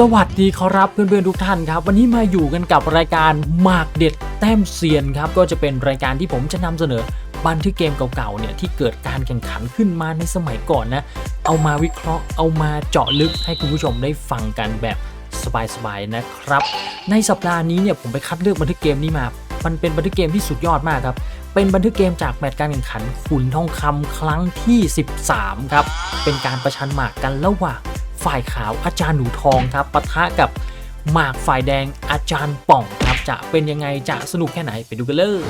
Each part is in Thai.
สวัสดีครับเพื่อนๆทุกท่านครับ วันนี้มาอยู่กันกับรายการหมากเด็ดแต้มเซียนครับ ก็จะเป็นรายการที่ผมจะนำเสนอบันทึกเกมเก่าๆเนี่ยที่เกิดการแข่งขันขึ้นมาในสมัยก่อนนะ เอามาวิเคราะห์ เอามาเจาะลึกให้คุณผู้ชมได้ฟังกันแบบสบายๆนะครับ ในสัปดาห์นี้เนี่ยผมไปคัดเลือกบันทึกเกมนี้มา มันเป็นบันทึกเกมที่สุดยอดมากครับ เป็นบันทึกเกมจากแมตช์การแข่งขันขุนทองคำครั้งที่ 13 ครับ เป็นการประชันหมากกันระหว่าง ฝ่ายขาวอาจารย์หนูทองครับปะทะกับหมากฝ่ายแดงอาจารย์ป่องครับจะเป็นยังไงจะสนุกแค่ไหนไปดูกันเลย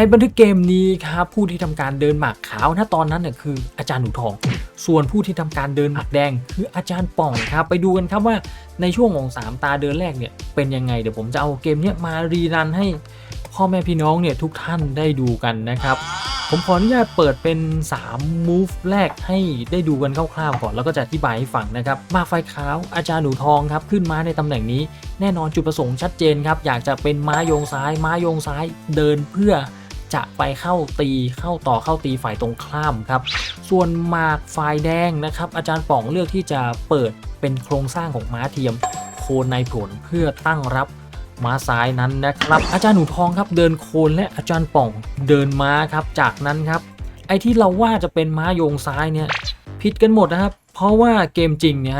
ในบันทึกเกมนี้ครับผู้ที่ทำการเดินหมากขาวณตอนนั้นเนี่ยคืออาจารย์หนูทอง ส่วนผู้ที่ทำการเดินหมากแดง คืออาจารย์ป่องครับไปดูกันครับว่าในช่วงของ 3 ตาเดินแรกเนี่ยเป็นยังไงเดี๋ยวผมจะเอาเกมเนี้ยมารีรันให้พ่อแม่พี่น้องเนี่ยทุกท่านได้ดูกันนะครับ ผมขออนุญาตเปิดเป็น 3 move แรกให้ได้ดูกันคร่าวๆก่อนแล้วก็จะอธิบายให้ฟังนะครับมาไฟขาวอาจารย์หนูทองครับขึ้นมาในตำแหน่งนี้ แน่นอนจุดประสงค์ชัดเจนครับอยากจะเป็นม้ายงซ้าย ม้ายงซ้ายเดินเพื่อ จะไปเข้าตีเข้าต่อเข้าตีฝ่ายตรงข้ามครับ ส่วนหมากฝ่ายแดงนะครับ อาจารย์ป๋องเลือกที่จะเปิดเป็นโครงสร้างของม้าเทียม โคนในผลเพื่อตั้งรับม้าซ้ายนั้นนะครับ อาจารย์หนูทองครับเดินโคนและอาจารย์ป่องเดินม้าครับ จากนั้นครับ ไอที่เราว่าจะเป็นม้าโยงซ้ายเนี่ยผิดกันหมดนะครับ เพราะว่าเกมจริงเนี่ย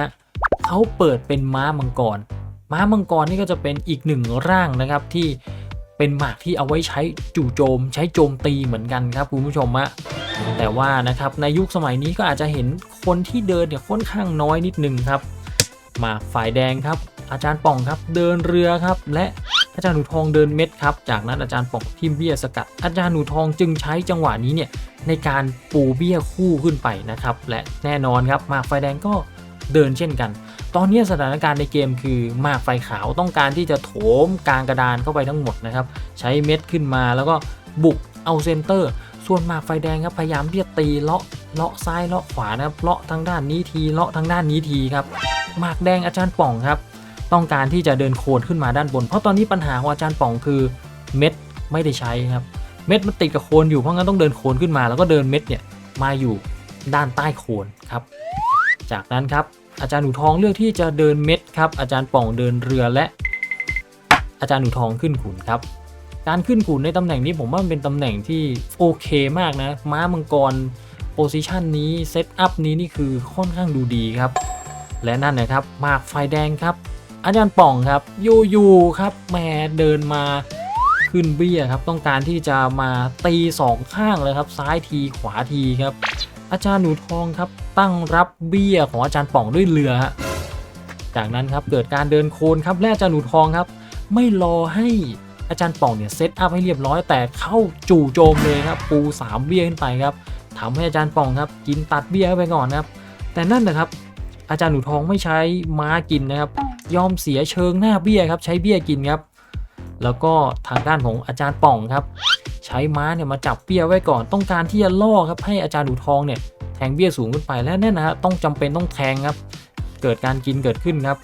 เขาเปิดเป็นม้ามังกรม้ามังกรนี่ก็จะเป็นอีกหนึ่งร่างนะครับที่ เป็นหมากที่เอาไว้ใช้จู่โจม ใช้โจมตีเหมือนกันครับคุณผู้ชมอะแต่ว่านะครับในยุคสมัยนี้ก็อาจจะเห็นคนที่เดินเนี่ยค่อนข้างน้อยนิดนึงครับ หมากฝ่ายแดงครับ อาจารย์ป่องครับเดินเรือครับ และอาจารย์หนูทองเดินเม็ดครับ จากนั้นอาจารย์ป่องทิมเบี้ยสกัด อาจารย์หนูทองจึงใช้จังหวะนี้เนี่ยในการปูเบี้ยคู่ขึ้นไปนะครับ และแน่นอนครับหมากฝ่ายแดงก็เดินเช่นกัน ตอนนี้สถานการณ์ในเกมคือหมากไฟขาวต้องการที่จะโถมกลางกระดานเข้าไปทั้งหมดนะครับ ใช้เม็ดขึ้นมาแล้วก็บุกเอาเซนเตอร์ ส่วนหมากไฟแดงครับพยายามที่จะตีเลาะเลาะซ้ายเลาะขวานะครับเลาะทางด้านนี้ทีเลาะทางด้านนี้ทีครับหมากแดงอาจารย์ป่องครับ ต้องการที่จะเดินโคนขึ้นมาด้านบน เพราะตอนนี้ปัญหาของอาจารย์ป่องคือเม็ดไม่ได้ใช้ครับเม็ดมันติดกับโคนอยู่เพราะงั้นต้องเดินโคนขึ้นมา แล้วก็เดินเม็ดเนี่ยมาอยู่ด้านใต้โคนครับ จากนั้นครับ อาจารย์หนูทองเลือกที่จะเดินเม็ดครับ อาจารย์ป่องเดินเรือและ อาจารย์หนูทองขึ้นขุนครับ การขึ้นขุนในตำแหน่งนี้ผมว่ามันเป็นตำแหน่งที่โอเคมากนะ ม้ามังกรโพซิชันนี้เซตอัพนี้นี่คือค่อนข้างดูดีครับ และนั่นนะครับหมากไฟแดงครับ อาจารย์ป่องครับอยู่ๆครับแหมเดินมาขึ้นเบี้ยครับ ต้องการที่จะมาตีสองข้างเลยครับ ซ้ายทีขวาทีครับ อาจารย์หนูทองครับ ตั้งรับเบี้ยของอาจารย์ป่องด้วยเรือฮะจากนั้นครับเกิดการเดินโคนครับและอาจารย์หนูทองครับ ไม่รอให้อาจารย์ป่องเนี่ยเซตอัพให้เรียบร้อยแต่เข้าจู่โจมเลยครับปูสามเบี้ยขึ้นไปครับทำให้อาจารย์ป่องครับกินตัดเบี้ยเข้าไปก่อนครับ แต่นั่นนะครับอาจารย์หนูทองไม่ใช้ม้ากินนะครับ ยอมเสียเชิงหน้าเบี้ยครับ ใช้เบี้ยกินครับ แล้วก็ทางด้านของอาจารย์ป่องครับ ใช้ม้าเนี่ยมาจับเบี้ยไว้ก่อนต้องการที่จะล่อครับให้อาจารย์หนูทองเนี่ย แทงเบี้ยสูงขึ้นไปและแน่นนะฮะต้องจำเป็นต้องแทงครับ เกิดการกินเกิดขึ้นครับ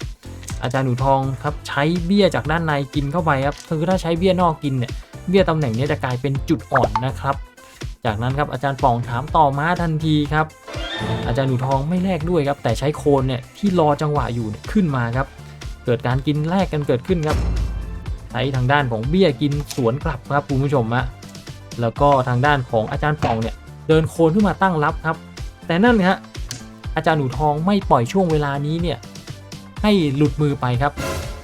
อาจารย์หนูทองครับใช้เบี้ยจากด้านในกินเข้าไปครับคือถ้าใช้เบี้ยนอกกินเนี่ยเบี้ยตำแหน่งนี้จะกลายเป็นจุดอ่อนนะครับ จากนั้นครับอาจารย์ป่องถามต่อม้าทันทีครับ อาจารย์หนูทองไม่แลกด้วยครับ แต่ใช้โคนเนี่ยที่รอจังหวะอยู่เนี่ยขึ้นมาครับ เกิดการกินแลกกันเกิดขึ้นครับใช้ทางด้านของเบี้ยกินสวนกลับครับคุณผู้ชมอะแล้วก็ทางด้านของอาจารย์ป่องเนี่ยเดินโคนขึ้นมาตั้งรับครับ แต่นั่นฮะอาจารย์หนูทองไม่ปล่อยช่วงเวลานี้เนี่ยให้หลุดมือไปครับ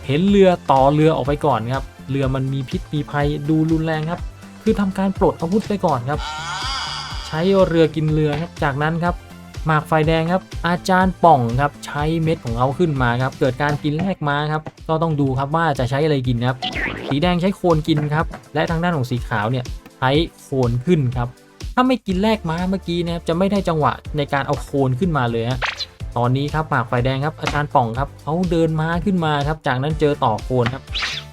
เห็นเรือต่อเรือออกไปก่อนครับ เรือมันมีพิษมีภัยดูรุนแรงครับ คือทำการปลดอาวุธไปก่อนครับ ใช้เรือกินเรือครับ จากนั้นครับหมากไฟแดงครับ อาจารย์ป่องครับใช้เม็ดของเขาขึ้นมาครับ เกิดการกินแลกมาครับ ก็ต้องดูครับว่าจะใช้อะไรกินครับ สีแดงใช้โคนกินครับ และทางด้านของสีขาวเนี่ยใช้โคนขึ้นครับ ถ้าไม่กินแลกม้าเมื่อกี้นะครับจะไม่ได้จังหวะในการเอาโคนขึ้นมาเลยฮะตอนนี้ครับหมากไฟแดงครับอาจารย์ป่องครับเขาเดินม้าขึ้นมาครับ จากนั้นเจอต่อโคนครับ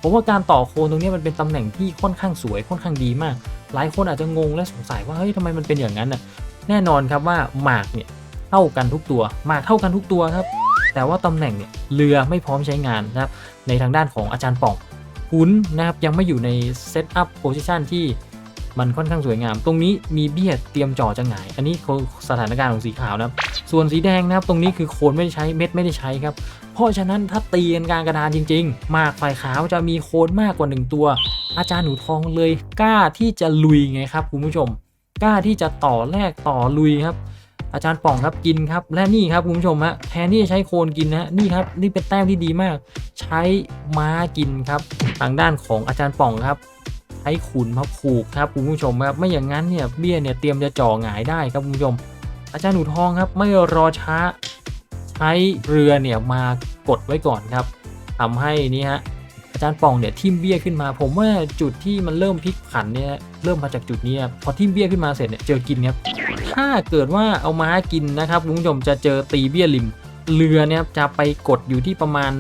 ผมว่าการต่อโคนตรงนี้มันเป็นตำแหน่งที่ค่อนข้างสวยค่อนข้างดีมาก หลายคนอาจจะงงและสงสัยว่าเฮ้ยทำไมมันเป็นอย่างนั้นน่ะแน่นอนครับว่าหมากเนี่ยเท่ากันทุกตัวหมากเท่ากันทุกตัวครับ แต่ว่าตำแหน่งเนี่ยเรือไม่พร้อมใช้งานนะครับในทางด้านของอาจารย์ป่องขุนนะครับยังไม่อยู่ในเซตอัพโพซิชันที่ มันค่อนข้างสวยงาม ตรงนี้มีเบี้ยเตรียมจ่อจะหงาย อันนี้สถานการณ์ของสีขาวนะครับ ส่วนสีแดงนะครับ ตรงนี้คือโคนไม่ได้ใช้เม็ดไม่ได้ใช้ครับ เพราะฉะนั้นถ้าตีกันกลางกระดานจริงๆ มากฝ่ายขาวจะมีโคนมากกว่า 1 ตัว อาจารย์หนูทองเลยกล้าที่จะลุยไงครับคุณผู้ชม กล้าที่จะต่อแลกต่อลุยครับอาจารย์ป่องครับกินครับ และนี่ครับคุณผู้ชมฮะแทนที่จะใช้โคนกินนะนี่ครับนี่เป็นแต้มที่ดีมาก ใช้ม้ากินครับ ทางด้านของอาจารย์ป่องครับ ใช้ขุนมาผูกครับคุณผู้ชมครับไม่อย่างนั้นเนี่ยเบี้ยเนี่ยเตรียมจะจ่อหงายได้ครับคุณผู้ชม อาจารย์หนูทองครับไม่รอช้า ใช้เรือเนี่ยมากดไว้ก่อนครับทำให้นี่ฮะอาจารย์ป่องเนี่ยทิมเบี้ยขึ้นมา ผมว่าจุดที่มันเริ่มพลิกผันเนี่ยเริ่มมาจากจุดนี้ครับพอทิมเบี้ยขึ้นมาเสร็จเนี่ยเจอกินครับถ้าเกิดว่าเอาม้ากินนะครับคุณผู้ชมจะเจอตีเบี้ยริมเรือเนี่ยจะไปกดอยู่ที่ประมาณ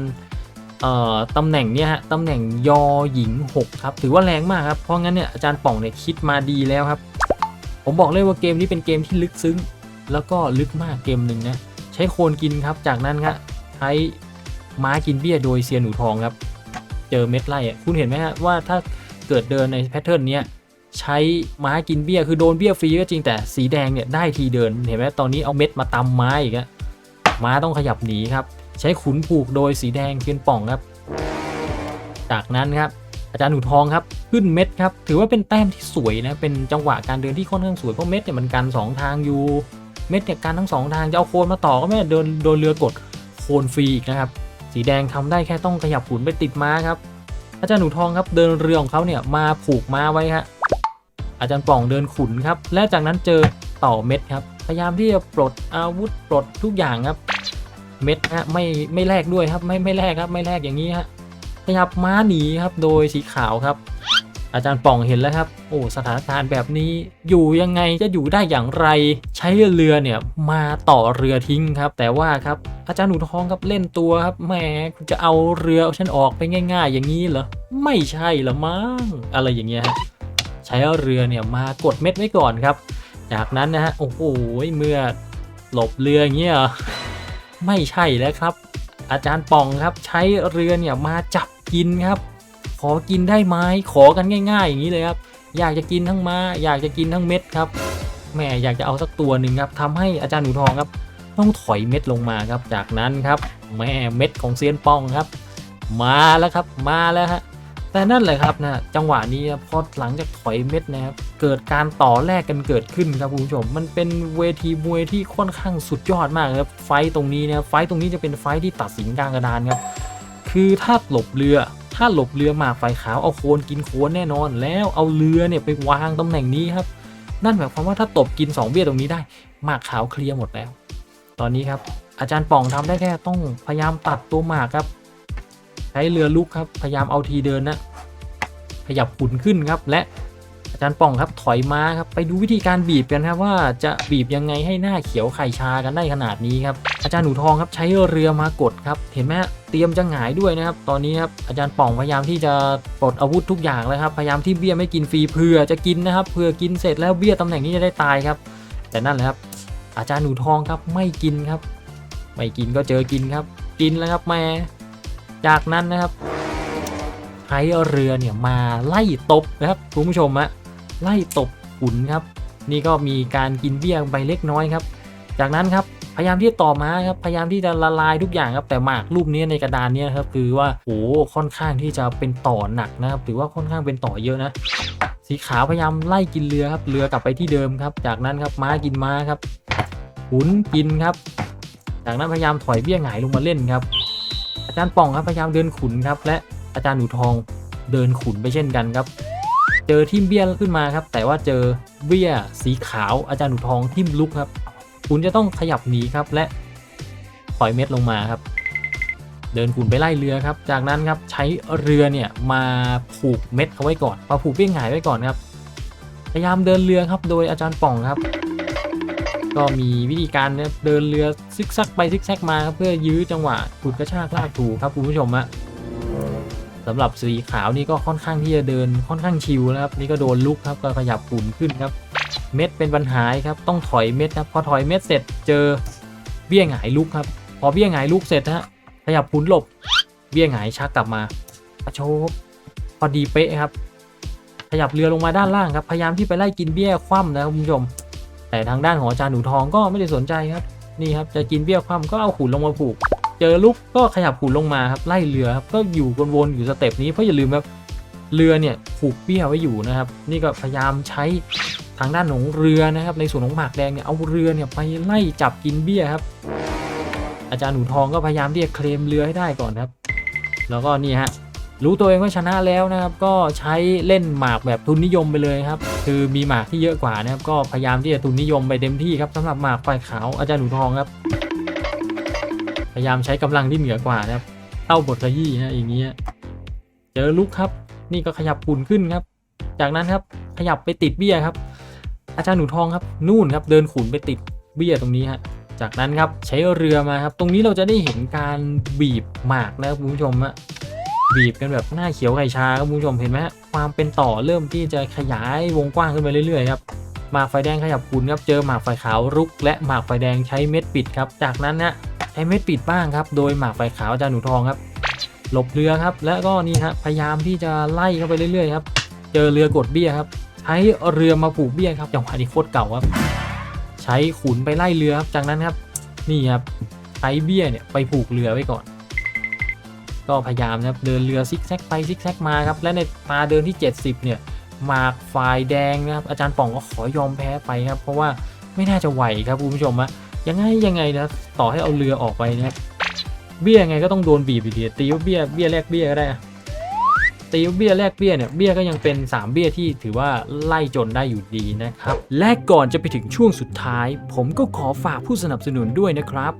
ตำแหน่งเนี่ยฮะตำแหน่งยอหญิง 6 ครับ ถือว่าแรงมากครับ เพราะงั้นเนี่ยอาจารย์ป่องเนี่ยคิดมาดีแล้วครับ ผมบอกเลยว่าเกมนี้เป็นเกมที่ลึกซึ้ง แล้วก็ลึกมากเกมหนึ่งนะ ใช้โคนกินครับ จากนั้นครับใช้ม้ากินเบี้ยโดยเซียนหนูทองครับ เจอเม็ดไล่คุณเห็นไหมฮะว่าถ้าเกิดเดินในแพทเทิร์นเนี้ยใช้ม้ากินเบี้ย คือโดนเบี้ยฟรีก็จริงแต่สีแดงเนี่ยได้ทีเดิน เห็นไหมตอนนี้เอาเม็ดมาตำม้าอีกอะม้าต้องขยับหนีครับ ใช้ขุนผูกโดยสีแดงเคียนป่องครับ จากนั้นครับอาจารย์หนูทองครับขึ้นเม็ดครับถือว่าเป็นแต้มที่สวยนะเป็นจังหวะการเดินที่ค่อนข้างสวยเพราะเม็ดเนี่ยมันกันสองทางอยู่เม็ดเนี่ยกันทั้งสองทางจะเอาโคนมาต่อก็ไม่ได้เดินโดนเรือกดโคนฟรีอีกนะครับสีแดงทำได้แค่ต้องขยับขุนไปติดม้าครับอาจารย์หนูทองครับเดินเรือของเขาเนี่ยมาผูกม้าไว้ฮะอาจารย์ป่องเดินขุนครับและจากนั้นเจอต่อเม็ดครับพยายามที่จะปลดอาวุธปลดทุกอย่างครับ เม็ดฮะไม่ไม่แลกด้วยครับไม่ไม่แลกครับไม่แลกอย่างนี้ฮะขยับม้าหนีครับโดยสีขาวครับ อาจารย์ป่องเห็นแล้วครับ โอ้สถานการณ์แบบนี้อยู่ยังไงจะอยู่ได้อย่างไร ใช้เรือเนี่ยมาต่อเรือทิ้งครับ แต่ว่าครับอาจารย์หนูทองครับเล่นตัวครับแหมจะเอาเรือเอาฉันออกไปง่าย ๆ อย่างนี้เหรอไม่ใช่ละมั้งอะไรอย่างเงี้ยฮะใช้เรือเนี่ยมากดเม็ดไว้ก่อนครับ จากนั้นนะฮะโอ้โหเมื่อหลบเรืออย่างเงี้ย ไม่ใช่แล้วครับ อาจารย์ป่องครับใช้เรือเนี่ยมาจับกินครับ ขอกินได้ไหมขอกันง่าย ๆ อย่างนี้เลยครับ อยากจะกินทั้งม้าอยากจะกินทั้งเม็ดครับแม่อยากจะเอาสักตัวหนึ่งครับทำให้อาจารย์หนูทองครับ ต้องถอยเม็ดลงมาครับ จากนั้นครับแม่เม็ดของเซียนป้องครับ มาแล้วครับมาแล้วฮะ แต่นั่นแหละครับนะจังหวะนี้พอหลังจากถอยเม็ดนะครับเกิดการต่อแลกกันเกิดขึ้นครับคุณผู้ชม มันเป็นเวทีมวยที่ค่อนข้างสุดยอดมากครับไฟตรงนี้นะครับไฟตรงนี้จะเป็นไฟที่ตัดสินกลางกระดานครับคือถ้าหลบเรือถ้าหลบเรือหมากไฟขาวเอาโคนกินโคนแน่นอน แล้วเอาเรือเนี่ยไปวางตำแหน่งนี้ครับ นั่นหมายความว่าถ้าตบกิน 2 เบี้ยตรงนี้ได้หมากขาวเคลียร์หมดแล้ว ตอนนี้ครับอาจารย์ป่องทำได้แค่ต้องพยายามตัดตัวหมากครับ ใช้เรือลุกครับ พยายามเอาทีเดินนะ ขยับขุนขึ้นครับ และอาจารย์ป่องครับถอยมาครับ ไปดูวิธีการบีบกันครับว่าจะบีบยังไงให้หน้าเขียวไข่ชากันได้ขนาดนี้ครับ อาจารย์หนูทองครับใช้เรือมากดครับ เห็นไหมเตรียมจะหงายด้วยนะครับ ตอนนี้ครับอาจารย์ป่องพยายามที่จะปลดอาวุธทุกอย่างแล้วครับ พยายามที่เบี้ยไม่กินฟรีเพื่อจะกินนะครับเพื่อกินเสร็จแล้วเบี้ยตำแหน่งนี้จะได้ตายครับ แต่นั่นแหละครับ อาจารย์หนูทองครับไม่กินครับ ไม่กินก็เจอกินครับ กินแล้วครับแม่ จากนั้นนะครับใช้เรือเนี่ยมาไล่ตบนะครับคุณผู้ชมอะไล่ตบขุนครับ นี่ก็มีการกินเบี้ยไปเล็กน้อยครับ จากนั้นครับพยายามที่จะต่อมาครับพยายามที่จะละลายทุกอย่างครับแต่หมากรูปนี้ในกระดานนี้ครับคือว่าโอ้ค่อนข้างที่จะเป็นต่อหนักนะครับถือว่าค่อนข้างเป็นต่อเยอะนะสีขาวพยายามไล่กินเรือครับเรือกลับไปที่เดิมครับ จากนั้นครับม้ากินม้าครับขุนกินครับ จากนั้นพยายามถอยเบี้ยหงายลงมาเล่นครับ จารย์ป่องครับพยายามเดินขุนครับและอาจารย์หนูทองเดินขุนไปเช่นกันครับ เจอทิมเบี้ยขึ้นมาครับ แต่ว่าเจอเบี้ยสีขาวอาจารย์หนูทองทิมลุกครับ คุณจะต้องขยับหนีครับและปล่อยเม็ดลงมาครับ เดินขุนไปไล่เรือครับ จากนั้นครับใช้เรือเนี่ยมาผูกเม็ดเอาไว้ก่อนมาผูกเบี้ยหงายไว้ก่อนครับพยายามเดินเรือครับ โดยอาจารย์ป่องครับ ก็มีวิธีการเดินเรือซิกซักไปซิกแซกมาครับเพื่อยื้อจังหวะขุดกระชากลากถูครับคุณผู้ชมอะสำหรับสีขาวนี่ก็ค่อนข้างที่จะเดินค่อนข้างชิวนะครับ นี่ก็โดนลุกครับก็ขยับขุนขึ้นครับ เม็ดเป็นปัญหาครับต้องถอยเม็ดครับพอถอยเม็ดเสร็จเจอเบี้ยหงายลุกครับ พอเบี้ยหงายลุกเสร็จฮะขยับขุนหลบ เบี้ยหงายชักกลับมากระโชกพอดีเป๊ะครับ ขยับเรือลงมาด้านล่างครับพยายามที่ไปไล่กินเบี้ยคว่ำนะครับคุณผู้ชม แต่ทางด้านของอาจารย์หนูทองก็ไม่ได้สนใจครับนี่ครับจะกินเบี้ยคว่ำก็เอาขุนลงมาผูก เจอลุกก็ขยับขุนลงมาครับไล่เรือครับก็อยู่วนๆอยู่สเต็ปนี้เพราะอย่าลืมครับเรือเนี่ยผูกเบี้ยไว้อยู่นะครับ นี่ก็พยายามใช้ทางด้านของเรือนะครับ ในส่วนของหมากแดงเนี่ยเอาเรือเนี่ยไปไล่จับกินเบี้ยครับ อาจารย์หนูทองก็พยายามที่จะเคลมเรือให้ได้ก่อนครับ แล้วก็นี่ฮะ รู้ตัวเองว่าชนะแล้วนะครับ ก็ใช้เล่นหมากแบบทุนนิยมไปเลยครับ คือมีหมากที่เยอะกว่านะครับ ก็พยายามที่จะทุนนิยมไปเต็มที่ครับสำหรับหมากฝ่ายขาวอาจารย์หนูทองครับ พยายามใช้กำลังที่เหนือกว่านะครับเข้าบทขยี้นะอย่างเงี้ยเจอลุกครับ นี่ก็ขยับปุ่นขึ้นครับ จากนั้นครับขยับไปติดเบี้ยครับ อาจารย์หนูทองครับ นู่นครับ เดินขุนไปติดเบี้ยตรงนี้ฮะจากนั้นครับใช้เรือมาครับ ตรงนี้เราจะได้เห็นการบีบหมากนะครับคุณผู้ชมอะ บีบกันแบบหน้าเขียวไก่ชาครับคุณผู้ชมเห็นไหมความเป็นต่อเริ่มที่จะขยายวงกว้างขึ้นไปเรื่อยๆครับหมากไฟแดงขยับขุนครับเจอหมากไฟขาวรุก และหมากไฟแดงใช้เม็ดปิดครับ จากนั้นนะใช้เม็ดปิดบ้างครับ โดยหมากไฟขาวอาจารย์หนูทองครับหลบเรือครับ แล้วก็นี่ฮะพยายามที่จะไล่เข้าไปเรื่อยๆครับเจอเรือกดเบี้ยครับ ใช้เรือมาผูกเบี้ยครับจังหวะนี้โคตรเก่าครับ ใช้ขุนไปไล่เรือครับจากนั้นครับนี่ครับใช้เบี้ยเนี่ยไปผูกเรือไว้ก่อน ก็พยายามนะครับเดินเรือซิกแซกไปซิกแซกมาครับและในตาเดินที่ 70 เนี่ยหมากฝ่ายแดงนะครับอาจารย์ป่องก็ขอยอมแพ้ไปครับ เพราะว่าไม่น่าจะไหวครับคุณผู้ชมอะยังไงยังไงนะต่อให้เอาเรือออกไปนะครับเบี้ยยังไงก็ต้องโดนบีบอยู่ดีตีว่าเบี้ยเบี้ยแลกเบี้ยก็ได้ ตีเบี้ยแลกเบี้ยเนี่ยเบี้ยก็ยังเป็น 3 เบี้ยที่ถือว่าไล่จนได้อยู่ดีนะครับ และก่อนจะไปถึงช่วงสุดท้าย ผมก็ขอฝากผู้สนับสนุนด้วยนะครับ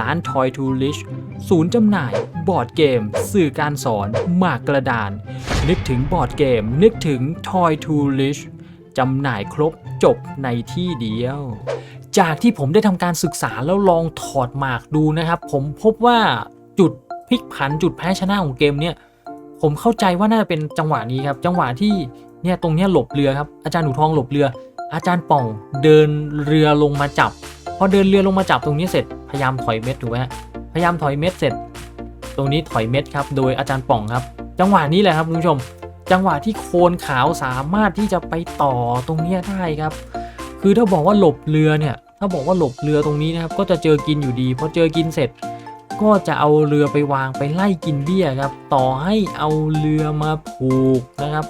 ร้าน Toy to Rich ศูนย์จำหน่าย บอร์ดเกม สื่อการสอนหมากกระดาน นึกถึงบอร์ดเกม นึกถึง Toy to Rich จำหน่ายครบจบในที่เดียว จากที่ผมได้ทำการศึกษาแล้วลองถอดหมากดูนะครับ ผมพบว่าจุดพลิกผันจุดแพ้ชนะของเกมเนี่ย ผมเข้าใจว่าน่าจะเป็นจังหวะนี้ครับ จังหวะที่เนี่ยตรงเนี้ยหลบเรือครับ อาจารย์หนูทองหลบเรือ อาจารย์ป่องเดินเรือลงมาจับ พอเดินเรือลงมาจับตรงนี้เสร็จ พยายามถอยเม็ดถูกไหมฮะ พยายามถอยเม็ดเสร็จ ตรงนี้ถอยเม็ดครับ โดยอาจารย์ป่องครับ จังหวะนี้แหละครับคุณผู้ชม จังหวะที่โคนขาวสามารถที่จะไปต่อตรงเนี้ยได้ครับ คือถ้าบอกว่าหลบเรือเนี่ย ถ้าบอกว่าหลบเรือตรงนี้นะครับ ก็จะเจอกินอยู่ดี พอเจอกินเสร็จ ก็จะเอาเรือไปวางไปไล่กินเบี้ยครับ ต่อให้เอาเรือมาผูกนะครับ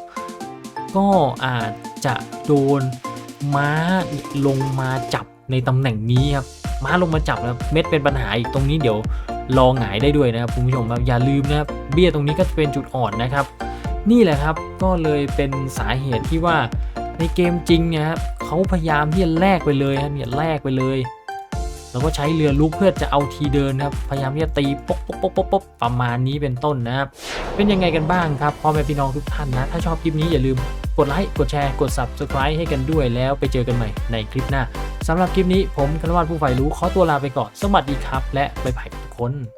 ก็อาจจะโดนม้าลงมาจับในตำแหน่งนี้ครับม้าลงมาจับนะครับเม็ดเป็นปัญหาอีกตรงนี้เดี๋ยวรอหงายได้ด้วยนะครับคุณผู้ชมครับอย่าลืมนะครับเบี้ยตรงนี้ก็จะเป็นจุดอ่อนนะครับ นี่แหละครับก็เลยเป็นสาเหตุที่ว่าในเกมจริงนี่ยครับเขาพยายามที่จะแลกไปเลยครับเนี่ยแลกไปเลย แล้วก็ใช้เรือลุกเพื่อจะเอาทีเดินครับ พยายามที่จะตีป๊กป๊กป๊กป๊กป๊กประมาณนี้เป็นต้นนะครับ เป็นยังไงกันบ้างครับพ่อแม่พี่น้องทุกท่านนะ ถ้าชอบคลิปนี้อย่าลืมกดไลค์ กดแชร์ กด subscribe ให้กันด้วยแล้วไปเจอกันใหม่ในคลิปหน้าสำหรับคลิปนี้ผมคณวัฒน์ผู้ใฝ่รู้ขอตัวลาไปก่อน สวัสดีครับ และบ๊ายบายทุกคน